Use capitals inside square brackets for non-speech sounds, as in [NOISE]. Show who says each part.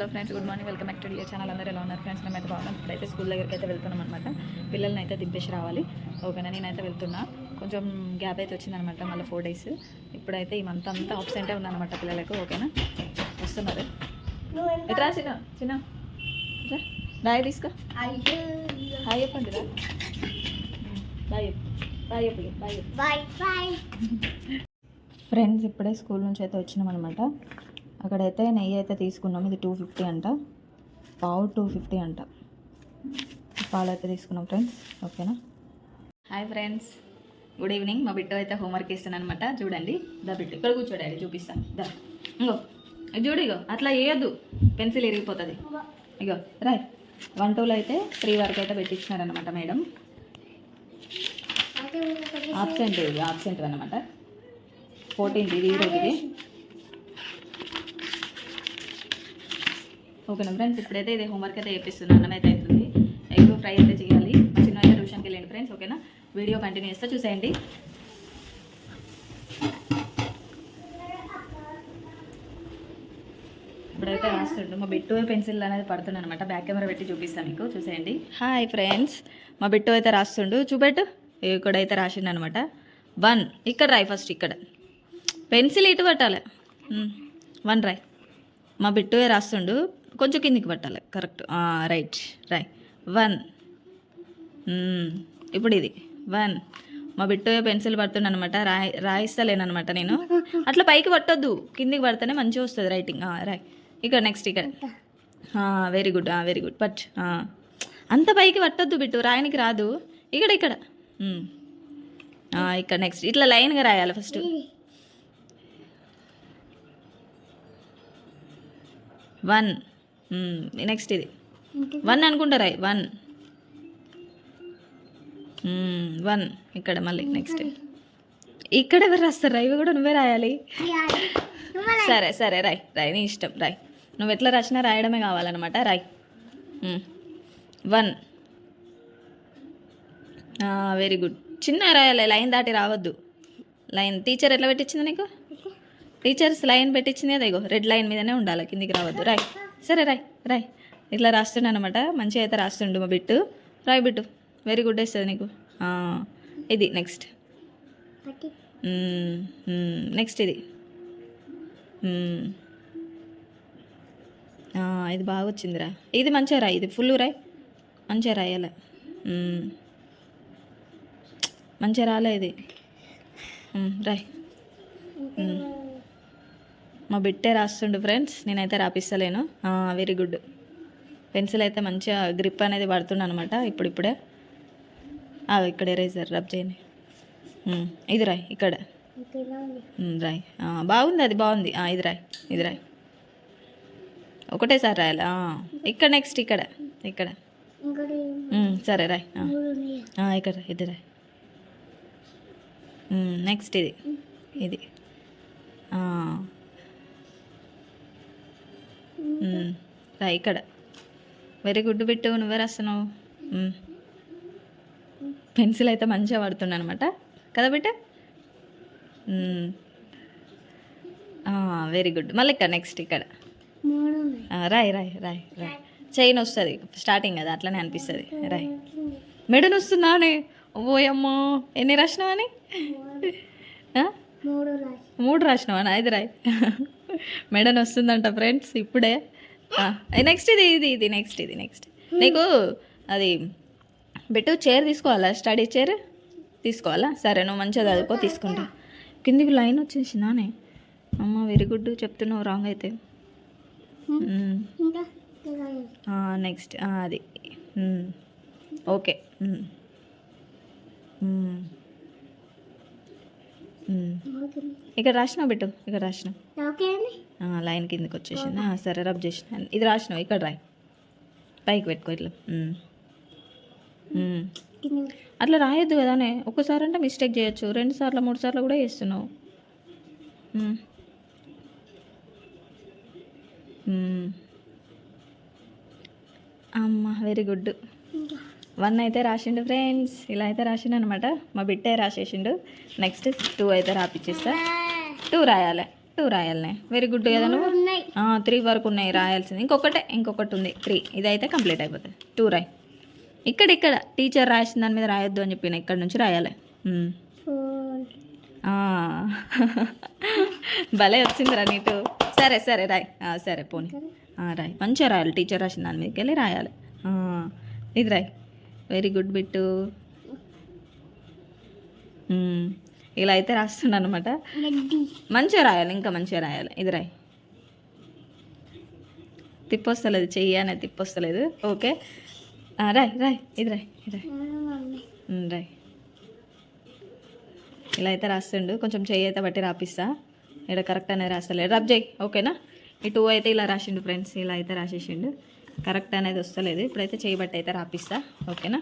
Speaker 1: Hello friends good morning. Welcome back to your channel. అందరూ ఎలా ఉన్నారు ఫ్రెండ్స్? మేమైతే బాగున్నాం. ఇప్పుడైతే స్కూల్ దగ్గరికి అయితే వెళ్తున్నాం అనమాట పిల్లల్ని అయితే దింపేసి రావాలి. ఓకేనా? నేనైతే వెళ్తున్నా. కొంచెం గ్యాప్ అయితే వచ్చిందనమాట మళ్ళీ ఫోర్ డేస్. ఇప్పుడైతే ఈ మంత్ అంతా ఆబ్సెంటే ఉందన్నమాట పిల్లలకు. ఓకేనా? వస్తున్నారు. ఎట్రా చిన్న చిన్న. రాయి తీసుకో. హాయ్ చెప్పండి రా. బాయ్ బాయ్ చెప్పు బాయ్ చెప్పు.
Speaker 2: బాయ్ బాయ్
Speaker 1: ఫ్రెండ్స్ ఇప్పుడే స్కూల్ నుంచి అయితే వచ్చినాం అనమాట అక్కడైతే నెయ్యి అయితే తీసుకున్నాం. ఇది టూ ఫిఫ్టీ అంట. పావు టూ ఫిఫ్టీ అంట. పాలు అయితే తీసుకున్నాం ఫ్రెండ్స్ ఓకేనా? హాయ్ ఫ్రెండ్స్ గుడ్ ఈవినింగ్ మా బిడ్డ అయితే హోంవర్క్ ఇస్తాను అనమాట చూడండి. దా బిడ్డ. ఇక్కడ కూర్చోడాలి చూపిస్తాను. దా. ఇంకో. చూడు ఇగో. అట్లా వేయద్దు. పెన్సిల్ ఇరిగిపోతుంది. ఇగో. రాయ్ వన్ టూలో అయితే త్రీ వరకు అయితే పెట్టించినారనమాట మేడం. ఆబ్సెంట్ ఇది ఆబ్సెంట్ అనమాట ఫోర్టీన్త్ ఇది ఈరోజు ఇది ఓకేనా ఫ్రెండ్స్ ఇప్పుడైతే ఇది హోంవర్క్ అయితే వేపిస్తున్నాను అన్నం అయితే అవుతుంది. ఎగ్ ఫ్రై అయితే చేయాలి. చిన్న అయితే ట్యూషన్కి వెళ్ళండి ఫ్రెండ్స్ ఓకేనా? వీడియో కంటిన్యూ చేస్తే చూసేయండి. ఇప్పుడైతే రాస్తుండు. మా బిట్టు పెన్సిల్ అనేది పడుతుంది అనమాట బ్యాక్ కెమెరా పెట్టి చూపిస్తాను మీకు. చూసేయండి. Hi friends. మా బిట్టు అయితే రాస్తుండు. చూపెట్టు. ఇక్కడైతే రాసిండు అనమాట వన్. ఇక్కడ రాయి ఫస్ట్ ఇక్కడ. పెన్సిల్ ఇటు పట్టాలి. వన్ రాయ్. మా బిట్టువే రాస్తుండు. కొంచెం కిందికి పట్టాలి. కరెక్ట్. రైట్. రాయ్. వన్. ఇప్పుడు ఇది. వన్. మా బిట్టు పెన్సిల్ పడుతుండ అనమాట రాయి రాయిస్తలేనమాట నేను. అట్లా పైకి పట్టొద్దు. కిందికి పడితేనే మంచిగా వస్తుంది రైటింగ్. రాయ్. ఇక్కడ నెక్స్ట్ ఇక్కడ. వెరీ గుడ్ వెరీ గుడ్ పట్ అంత పైకి పట్టొద్దు బిట్టు. రాయనికి రాదు. ఇక్కడ ఇక్కడ. ఇక్కడ నెక్స్ట్. ఇట్లా లైన్గా రాయాలి ఫస్ట్. వన్. నెక్స్ట్ ఇది. వన్ అనుకుంటారా? వన్ వన్ ఇక్కడ మళ్ళీ నెక్స్ట్ ఇక్కడ ఎవరు రాస్తారు? ఇవి కూడా నువ్వే రాయాలి. సరే సరే రాయ్ రాయ్ నీ ఇష్టం రాయ్. నువ్వు ఎట్లా రాసినా రాయడమే కావాలన్నమాట రాయ్. వన్ వెరీ గుడ్ చిన్న రాయాలి లైన్ దాటి రావద్దు. లైన్ టీచర్ ఎట్లా పెట్టించింది నీకు? టీచర్స్ లైన్ పెట్టించింది అదే రెడ్ లైన్ మీదనే ఉండాలి కిందికి రావద్దు రాయ్. సరే రాయ్ రాయ్. ఇట్లా రాస్తుండే అనమాట మంచిగా అయితే రాస్తుండు మా బిట్టు. రాయ్ బిట్టు వెరీ గుడ్ వేస్తుంది నీకు. ఇది నెక్స్ట్ నెక్స్ట్ ఇది. ఇది బాగా వచ్చిందిరా. ఇది మంచిగా రాయి ఇది ఫుల్ రాయ్. మంచిగా రాయాలి. మంచిగా రాలే ఇది. రాయ్. మా బిట్టే రాస్తుండు ఫ్రెండ్స్. నేనైతే రాపిస్తలేను. Very good. పెన్సిల్ అయితే మంచిగా గ్రిప్ అనేది పడుతుండ అనమాట ఇప్పుడిప్పుడే. ఆ, ఇక్కడ ఎరేజర్ రబ్ చేయని ఇది రాయ్ ఇక్కడ. రాయ్. బాగుంది అది బాగుంది. ఇది రాయ్ ఇది రాయ్. ఒకటేసారి రాయాలి. ఇక్కడ నెక్స్ట్ ఇక్కడ ఇక్కడ. సరే రాయ్. ఇక్కడ ఇది రాయ్. నెక్స్ట్ ఇది ఇది. రాయ్ ఇక్కడ. వెరీ గుడ్ బిట్టు నువ్వే రాస్తున్నావు. పెన్సిల్ అయితే మంచిగా పడుతుంది అనమాట కదా బిట్ట? Very good. మళ్ళీ ఇక్కడ నెక్స్ట్ ఇక్కడ. రాయ్ రాయ్ రాయ్ రాయ్. చైన్ వస్తుంది స్టార్టింగ్ కదా అట్లనే అనిపిస్తుంది. రాయ్. మెడన్ వస్తుందా అని ఓయమ్మో ఎన్ని రాసినావా అని? ఆ?
Speaker 2: మూడు రాసి
Speaker 1: మూడు రాసినావా? ఐదు రాయ్. మెడన్ వస్తుందంట ఫ్రెండ్స్ ఇప్పుడే. నెక్స్ట్ ఇది ఇది ఇది నెక్స్ట్ ఇది నెక్స్ట్ నీకు అది బిట్టు చైర్ తీసుకోవాలా? స్టడీ చైర్ తీసుకోవాలా? సరే నువ్వు మంచిగా చదువుకో తీసుకుంటా. కిందికి లైన్ వచ్చేసిందానే అమ్మ వెరీ గుడ్ చెప్తున్నావు రాంగ్ అయితే. నెక్స్ట్ అది. ఓకే. ఇక్కడ రాసినావు బిట్టు ఇక్కడ ఆ, లైన్ కిందకి వచ్చేసింది. సరే రబ్ చేసిన ఇది రాసినావు ఇక్కడ రాయి. పైకి పెట్టుకో ఇట్లా. అట్లా రాయొద్దు కదానే ఒక్కసారి అంటే మిస్టేక్ చేయొచ్చు. రెండు సార్లు మూడు సార్లు కూడా చేస్తున్నావు. మ్మ్. మ్మ్. అమ్మ వెరీ గుడ్ వన్ అయితే రాసిండు ఫ్రెండ్స్ ఇలా అయితే రాసిండు అనమాట మా బిట్టే రాసేసిండు. నెక్స్ట్ టూ అయితే రాపిచ్చేస్తా. టూ రాయాలి. టూ రాయాలనే. వెరీ గుడ్ కదా నువ్వు? త్రీ వరకు ఉన్నాయి రాయాల్సింది. ఇంకొకటే ఇంకొకటి ఉంది. త్రీ ఇదైతే కంప్లీట్ అయిపోతుంది. టూ రాయ్. ఇక్కడ ఇక్కడ టీచర్ రాసిన దాని మీద రాయొద్దు అని చెప్పిన ఇక్కడ నుంచి రాయాలి. ఆ. [LAUGHS] భలే వచ్చిందిరా నీటు సరే సరే రాయ్. సరే పోనీ. రాయ్. మంచిగా రాయాలి. టీచర్ రాసిన దాని మీదకి వెళ్ళి రాయాలి. ఇది రాయ్. Very good bit. ఇలా అయితే రాస్తున్నాను అనమాట మంచిగా రాయాలి ఇంకా మంచిగా రాయాలి. ఇది రాయ్. తిప్పొస్తలేదు చెయ్యి అనేది తిప్పొస్తలేదు. ఓకే. రాయ్ రాయ్. ఇది రాయ్ రాయ్. ఇలా అయితే రాస్తుండు. కొంచెం చెయ్యి అయితే బట్టి రాపిస్తా. ఇక్కడ కరెక్ట్ అనేది రాస్తలేదు. రబ్ చేయి ఓకేనా? ఈ టూ అయితే ఇలా రాసిండు ఫ్రెండ్స్. ఇలా అయితే రాసేసిండు. కరెక్ట్ అనేది వస్తలేదు. ఇప్పుడైతే చేయి బట్టి అయితే రాపిస్తా. ఓకేనా?